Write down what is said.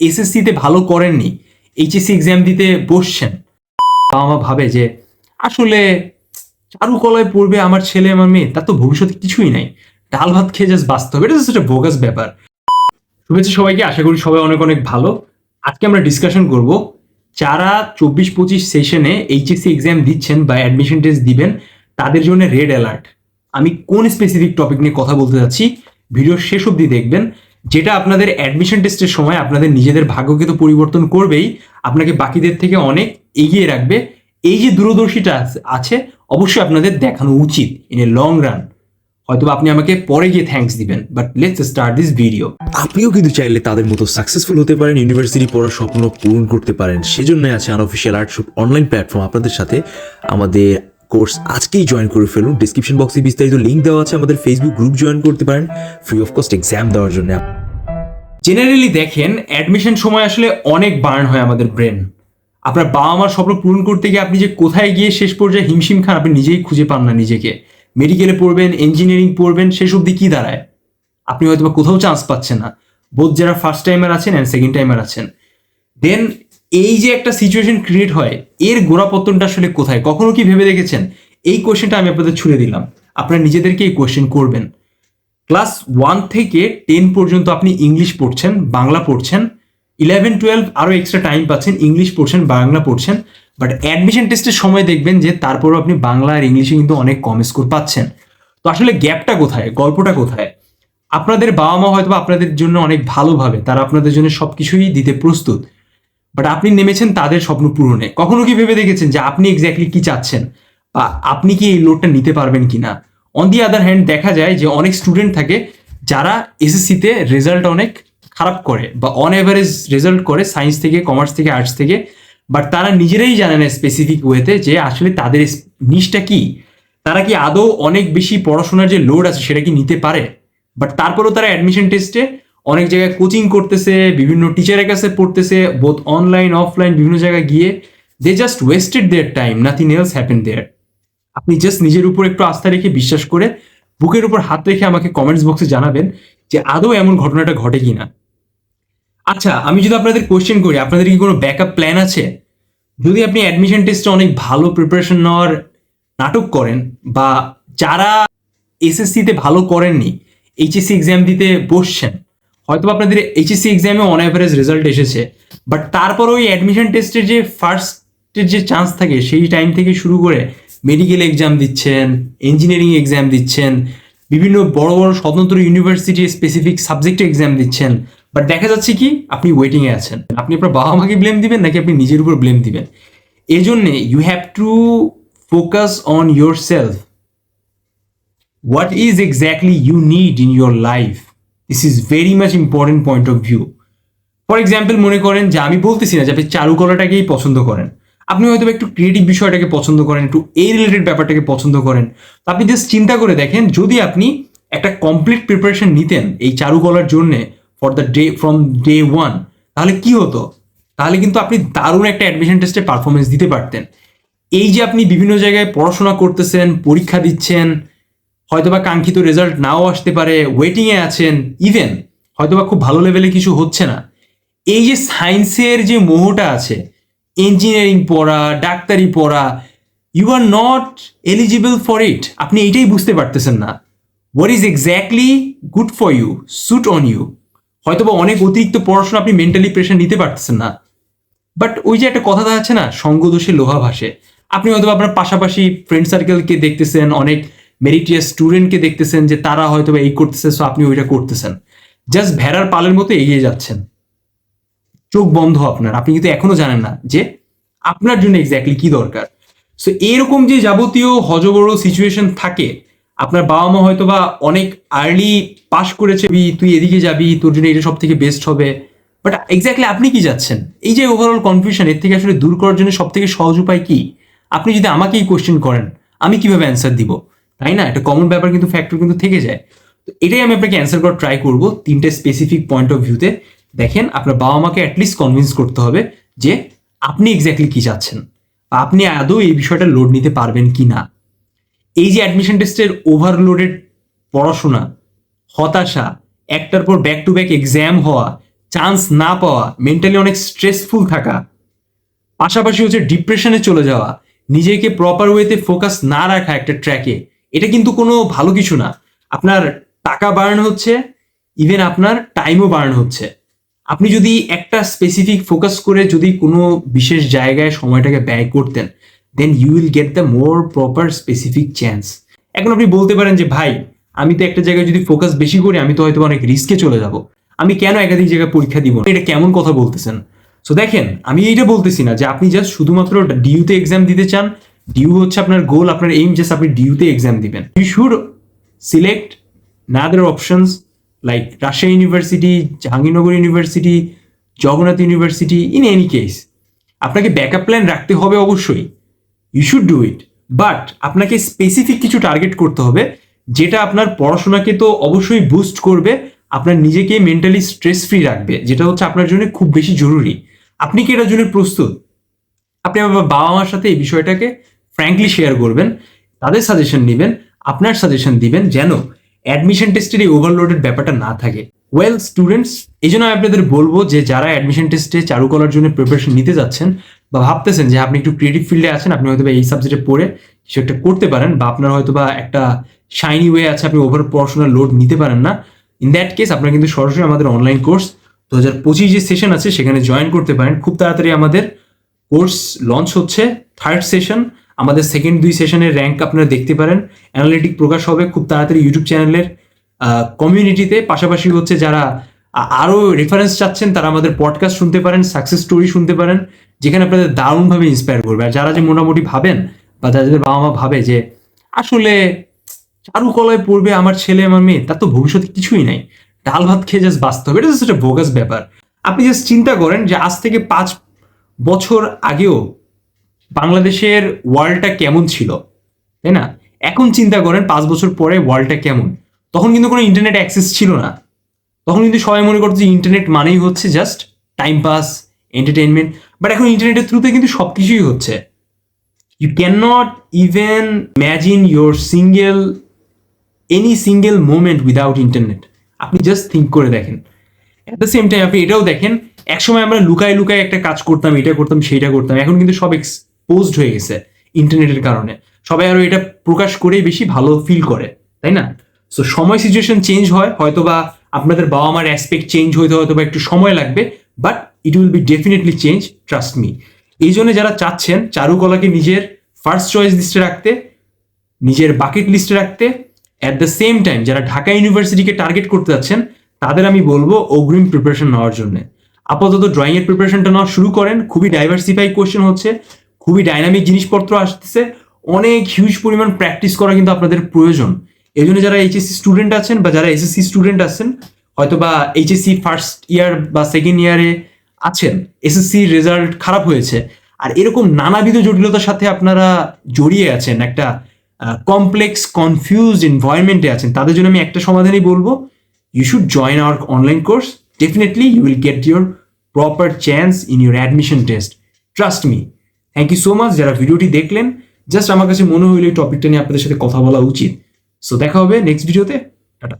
এসএসসিতে ভালো করেননি, এইচএসসি এক্সাম দিতে বসছেন। বাবা মা ভাবে যে, আসলে চারুকলায় পড়বে আমার ছেলে, আমার মেয়ে, তার তো ভবিষ্যতে কিছুই নাই। ডাল ভাত খেয়ে জাস্ট বাঁচতে হবে, এটা একটা বোগাস ব্যাপার। শুভেচ্ছা সবাইকে, আশা করি সবাই অনেক অনেক ভালো। আজকে আমরা ডিসকাশন করব, যারা চব্বিশ পঁচিশ সেশনে এইচএসসি এক্সাম দিচ্ছেন বা অ্যাডমিশন টেস্ট দিবেন, তাদের জন্য রেড অ্যালার্ট আমি কোন স্পেসিফিক টপিক নিয়ে কথা বলতে যাচ্ছি ভিডিও শেষ অবধি দেখবেন। যেটা আপনাদের অ্যাডমিশন টেস্টের সময় আপনাদের নিজেদের ভাগ্যকে তো পরিবর্তন করবেই, আপনাকে বাকিদের থেকে অনেক এগিয়ে রাখবে। এই যে দূরদর্শীটা আছে- আছে, অবশ্যই আপনাদের দেখানো উচিত ইন এ লং রান হয়তো আপনি আমাকে পরে গিয়ে থ্যাঙ্কস দিবেন but let's start this video আপনিও কিন্তু চাইলে তাদের মতো সাকসেসফুল হতে পারেন ইউনিভার্সিটি পড়ার স্বপ্ন পূরণ করতে পারেন। সেজন্য আছে আনঅফিসিয়াল আর্টশপ অনলাইন প্ল্যাটফর্ম আপনাদের সাথে আমাদের কোর্স আজকেই জয়েন করে ফেলুন। ডিসক্রিপশন বক্সে বিস্তারিত লিঙ্ক দেওয়া আছে, আমাদের ফেসবুক গ্রুপ জয়েন করতে পারেন। ফ্রি অফ কস্ট এক্সাম দেওয়ার জন্য। জেনারেলি দেখেন অ্যাডমিশন সময় আসলে অনেক বার্ন হয় আমাদের ব্রেন আপনার বাবা মার স্বপ্ন পূরণ করতে গিয়ে আপনি যে কোথায় গিয়ে শেষ পর্যায়ে হিমশিম খান, আপনি নিজেই খুঁজে পান না নিজেকে। মেডিকেলে পড়বেন ইঞ্জিনিয়ারিং পড়বেন, শেষ অবধি কি দাঁড়ায়? আপনি হয়তো কোথাও চান্স পাচ্ছেন না। বোধ যারা ফার্স্ট টাইমার আছেন অ্যান্ড সেকেন্ড টাইমার আছেন। দেন এই যে একটা সিচুয়েশন ক্রিয়েট হয়, এর গোড়াপত্তনটা আসলে কোথায়? কখনো কি ভেবে দেখেছেন? এই কোয়েশ্চেনটা আমি আপনাদের ছুড়ে দিলাম। আপনারা নিজেদেরকে এই কোয়েশ্চেন করবেন। ক্লাস ওয়ান থেকে টেন পর্যন্ত আপনি ইংলিশ পড়ছেন, বাংলা পড়ছেন ইলেভেন টুয়েলভ আরও এক্সট্রা টাইম পাচ্ছেন ইংলিশ পড়ছেন, বাংলা পড়ছেন বাট অ্যাডমিশন টেস্টের সময় দেখবেন যে তারপরও আপনি বাংলা আর ইংলিশে কিন্তু অনেক কম স্কোর পাচ্ছেন। তো আসলে গ্যাপটা কোথায়? গল্পটা কোথায়? আপনাদের বাবা মা হয়তো আপনাদের জন্য অনেক ভালোভাবে তারা আপনাদের জন্য সব কিছুই দিতে প্রস্তুত। বাট আপনি নেমেছেন তাদের স্বপ্ন পূরণে। কখনো কি ভেবে দেখেছেন যে আপনি এক্স্যাক্টলি কি চাচ্ছেন? বা আপনি কি এই লোডটা নিতে পারবেন কি না অন দি আদার হ্যান্ড দেখা যায় যে অনেক স্টুডেন্ট থাকে যারা এসএসসিতে রেজাল্ট অনেক খারাপ করে বা অন এভারেজ রেজাল্ট করে সায়েন্স থেকে কমার্স থেকে আর্টস থেকে বাট তারা নিজেরাই জানে না স্পেসিফিক ওয়েতে যে আসলে তাদের নিশটা কি। তারা কি আদৌ অনেক বেশি পড়াশোনার যে লোড আছে সেটা কি নিতে পারে? বাট তারপরেও তারা অ্যাডমিশন টেস্টে অনেক জায়গায় কোচিং করতেছে, বিভিন্ন টিচারের কাছে পড়তেছে বোথ অনলাইন অফলাইন বিভিন্ন জায়গায় গিয়ে they just wasted their time nothing else happen there আপনি জাস্ট নিজের উপর একটু আস্থা রেখে বিশ্বাস করে বুকের উপর হাত রেখে আমাকে কমেন্টস বক্সে জানাবেন যে আদৌ এমন ঘটনাটা ঘটে কি না আচ্ছা আমি যদি আপনাদের কোয়েশ্চেন করি, আপনাদের কি কোনো ব্যাকআপ প্ল্যান আছে? যদি আপনি অ্যাডমিশন টেস্টে অনেক ভালো প্রিপারেশন নেওয়ার নাটক করেন বা যারা এসএসসিতে ভালো করেননি এইচএসসি এক্সাম দিতে বসছেন হয়তো আপনাদের এইচএসসি এক্সামে অন অ্যাভারেজ রেজাল্ট এসেছে বাট তারপর ওই অ্যাডমিশন টেস্টের যে ফার্স্টের যে চান্স থাকে, সেই টাইম থেকে শুরু করে মেডিকেল এক্সাম দিচ্ছেন ইঞ্জিনিয়ারিং এক্সাম দিচ্ছেন, বিভিন্ন বড় বড় স্বতন্ত্র ইউনিভার্সিটি স্পেসিফিক সাবজেক্টে এক্সাম দিচ্ছেন বাট দেখা যাচ্ছে কি আপনি ওয়েটিংয়ে আছেন। আপনি আপনার বাবা মাকে ব্লেম দিবেন নাকি আপনি নিজের উপর ব্লেম দিবেন? এই জন্যে you have to focus on yourself what is exactly you need in your life? This is very much important point of view. For example মনে করেন যে আমি বলতেছি না যে আপনি চারুকলাটাকেই পছন্দ করেন। আপনি হয়তো একটু ক্রিয়েটিভ বিষয়টাকে পছন্দ করেন, একটু এই রিলেটেড ব্যাপারটাকে পছন্দ করেন। তো আপনি জাস্ট চিন্তা করে দেখেন, যদি আপনি একটা কমপ্লিট প্রিপারেশন নিতেন এই চারুকলার জন্য for the day from day one তাহলে কি হতো? তাহলে কিন্তু আপনি দারুণ একটা অ্যাডমিশন টেস্টে পারফরমেন্স দিতে পারতেন। এই যে আপনি বিভিন্ন জায়গায় পড়াশোনা করতেছেন, পরীক্ষা দিচ্ছেন হয়তোবা কাঙ্ক্ষিত রেজাল্ট নাও আসতে পারে ওয়েটিংয়ে আছেন ইভেন হয়তোবা খুব ভালো লেভেলে কিছু হচ্ছে না। এই যে সায়েন্সের যে মোহটা আছে ইঞ্জিনিয়ারিং পড়া, ডাক্তারি পড়া you are not eligible for it আপনি এইটাই বুঝতে পারতেছেন না। What is exactly good for you suit on you হয়তোবা অনেক অতিরিক্ত পড়াশোনা আপনি মেন্টালি প্রেশার নিতে পারতেছেন না। বাট ওই যে একটা কথা আছে না, সঙ্গদোষে লোহা ভাসে। আপনি হয়তো আপনার পাশাপাশি ফ্রেন্ড সার্কেলকে দেখতেছেন, অনেক মেরিটিয়াস স্টুডেন্টকে দেখতেছেন যে তারা হয়তো এই করতেছে সো আপনি ওইটা করতেছেন। জাস্ট ভেড়ার পালের মতো এগিয়ে যাচ্ছেন। চোখ বন্ধ আপনার। আপনি কিন্তু এখনও জানেন না যে আপনার জন্য এক্স্যাক্টলি কি দরকার। সো এরকম যে যাবতীয় হজবড় সিচুয়েশন থাকে আপনার বাবা মা হয়তো বা অনেক আর্লি পাস করেছে "বি, তুই এদিকে যাবি তোর জন্য এটা সব থেকে বেস্ট হবে। বাট এক্স্যাক্টলি আপনি কি যাচ্ছেন? এই যে ওভারঅল কনফিউশন এর থেকে আসলে দূর করার জন্য সব থেকে সহজ উপায় কি? আপনি যদি আমাকেই কোশ্চেন করেন আমি কীভাবে অ্যান্সার দিব? তাই না? একটা কমন ব্যাপার কিন্তু ফ্যাক্টর কিন্তু থেকে যায়। তো এটাই আমি আপনাকে অ্যান্সার করার ট্রাই করব তিনটে স্পেসিফিক পয়েন্ট অফ ভিউতে দেখেন, আপনার বাবা মাকে অ্যাটলিস্ট কনভিন্স করতে হবে যে আপনি এক্স্যাক্টলি কি চাচ্ছেন। আপনি আদৌ এই বিষয়টা লোড নিতে পারবেন কি না? এই যে অ্যাডমিশন টেস্টের ওভারলোডেড পড়াশোনা, হতাশা, একটার পর ব্যাক টু ব্যাক এক্সাম হওয়া চান্স না পাওয়া মেন্টালি অনেক স্ট্রেসফুল থাকা, পাশাপাশি হচ্ছে ডিপ্রেশনে চলে যাওয়া, নিজেকে প্রপার ওয়েতে ফোকাস না রাখা একটা ট্র্যাকে এটা কিন্তু কোনো ভালো কিছু না। আপনার টাকা বার্ন হচ্ছে ইভেন আপনার টাইমও বার্ন হচ্ছে। আপনি যদি একটা স্পেসিফিক ফোকাস করে যদি কোনো বিশেষ জায়গায় সময়টাকে ব্যয় করতেন then you will get the more proper specific chance এখন আপনি বলতে পারেন যে, ভাই, আমি তো একটা জায়গায় যদি ফোকাস বেশি করি, আমি তো হয়তো অনেক রিস্কে চলে যাব। আমি কেন একাধিক জায়গায় পরীক্ষা দিব এটা কেমন কথা বলতেছেন? সো দেখেন, আমি এইটা বলতেছি না যে, আপনি জাস্ট শুধুমাত্র ডিউতে এক্সাম দিতে চান ডিউ হচ্ছে আপনার গোল আপনার এইম জাস্ট আপনি ডিউতে এক্সাম দিবেন। You should select another options like Rajshahi university Jahangirnagar university Jagannath university in any case আপনাকে ব্যাকআপ প্ল্যান রাখতে হবে অবশ্যই। You should do it but আপনাকে স্পেসিফিক কিছু টার্গেট করতে হবে, যেটা আপনার পড়াশোনাকে তো অবশ্যই বুস্ট করবে, আপনার নিজেকে মেন্টালি স্ট্রেস ফ্রি রাখবে, যেটা হচ্ছে আপনার জন্য খুব বেশি জরুরি। আপনি কি এটার জন্য প্রস্তুত? আপনি আমার বাবা মার সাথে এই বিষয়টাকে ফ্র্যাঙ্কলি শেয়ার করবেন, তাদের সাজেশন নেবেন, আপনার সাজেশন দিবেন যেন অ্যাডমিশন টেস্টের এই ওভারলোডেড ব্যাপারটা না থাকে। ওয়েল স্টুডেন্টস এই জন্য আমি আপনাদের বলব যে যারা অ্যাডমিশন টেস্টে চারুকলার জন্য প্রিপারেশন নিতে যাচ্ছেন বা ভাবতেছেন যে আপনি একটু ক্রিয়েটিভ ফিল্ডে আছেন, আপনি হয়তো এই সাবজেক্টে পড়ে কিছু একটা করতে পারেন বা আপনার হয়তো বা একটা শাইনি ওয়ে আছে, আপনি ওভার পড়াশোনার লোড নিতে পারেন না। ইন দ্যাট কেস আপনারা কিন্তু সরাসরি আমাদের অনলাইন কোর্স দু হাজার পঁচিশ যে সেশন আছে সেখানে জয়েন করতে পারেন। খুব তাড়াতাড়ি আমাদের কোর্স লঞ্চ হচ্ছে থার্ড সেশন আমাদের সেকেন্ড দুই সেশনের র্যাঙ্ক আপনারা দেখতে পারেন। অ্যানালিটিক প্রকাশ হবে খুব তাড়াতাড়ি ইউটিউব চ্যানেলের কমিউনিটিতে পাশাপাশি হচ্ছে যারা আরও রেফারেন্স চাচ্ছেন, তারা আমাদের পডকাস্ট শুনতে পারেন সাকসেস স্টোরি শুনতে পারেন, যেখানে আপনাদের দারুণভাবে ইন্সপায়ার করবে। আর যারা যে মোটামুটি ভাবেন, বা যাদের বাবা মা ভাবে যে, আসলে চারুকলায় পড়বে আমার ছেলে, আমার মেয়ে, তার তো ভবিষ্যতে কিছুই নাই। ডাল ভাত খেয়ে জাস্ট বাঁচতে হবে। এটা জাস্ট একটা বোগাস ব্যাপার। আপনি জাস্ট চিন্তা করেন যে, আজ থেকে পাঁচ বছর আগেও বাংলাদেশের ওয়ার্ল্ডটা কেমন ছিল? তাই না? এখন চিন্তা করেন, পাঁচ বছর পরে ওয়ার্ল্ডটা কেমন? তখন কিন্তু কোনো ইন্টারনেট অ্যাক্সেস ছিল না। তখন কিন্তু সবাই মনে করতো যে ইন্টারনেট মানেই হচ্ছে just time pass entertainment but এখন ইন্টারনেটের থ্রুতে কিন্তু সব কিছুই হচ্ছে। You can not even imagine your single any single moment without internet আপনি জাস্ট থিঙ্ক করে দেখেন। অ্যাট দ্য সেম টাইম আপনি এটাও দেখেন, একসময় আমরা লুকায় লুকায় একটা কাজ করতাম, এটা করতাম, সেইটা করতাম, এখন কিন্তু সব এক্সপোজড হয়ে গেছে ইন্টারনেটের কারণে। সবাই আরও এটা প্রকাশ করেই বেশি ভালো ফিল করে, তাই না? সো সময় সিচুয়েশন চেঞ্জ হয় হয়তো বা আপনাদের বাবা মার অ্যাসপেক্ট চেঞ্জ হইতে হয়তো বা একটু সময় লাগবে but it will be definitely change trust me এই জন্য যারা চাচ্ছেন চারুকলাকে নিজের ফার্স্ট চয়েস লিস্টে রাখতে, নিজের বাকেট লিস্টে রাখতে অ্যাট দ্য সেম টাইম যারা ঢাকা ইউনিভার্সিটিকে টার্গেট করতে যাচ্ছেন, তাদের আমি বলব অগ্রিম প্রিপারেশন নেওয়ার জন্য। আপাতত ড্রয়িং এর প্রিপারেশনটা নেওয়া শুরু করেন, খুবই ডাইভার্সিফাই কোশ্চেন হচ্ছে খুবই ডাইনামিক জিনিসপত্র আসতেছে। অনেক হিউজ পরিমাণ প্র্যাকটিস করা কিন্তু আপনাদের প্রয়োজন। এই জন্য যারা এইচএসসি স্টুডেন্ট আছেন বা যারা এসএসসি স্টুডেন্ট আছেন হয়তো বা এইচএসসি ফার্স্ট ইয়ার বা সেকেন্ড ইয়ারে আছেন এসএসসি রেজাল্ট খারাপ হয়েছে। আর এরকম নানাবিধ জটিলতার সাথে আপনারা জড়িয়ে আছেন, একটা কমপ্লেক্স কনফিউজ এনভায়রনমেন্টে আছেন, তাদের জন্য আমি একটা সমাধানই বলব। You should join our online course definitely you will get your proper chance in your admission test trust me thank you so much যারা ভিডিওটি দেখলেন জাস্ট আমার কাছে মনে হইল এই টপিকটা নিয়ে আপনাদের সাথে কথা বলা উচিত। সো দেখা হবে নেক্সট ভিডিওতে টাটা।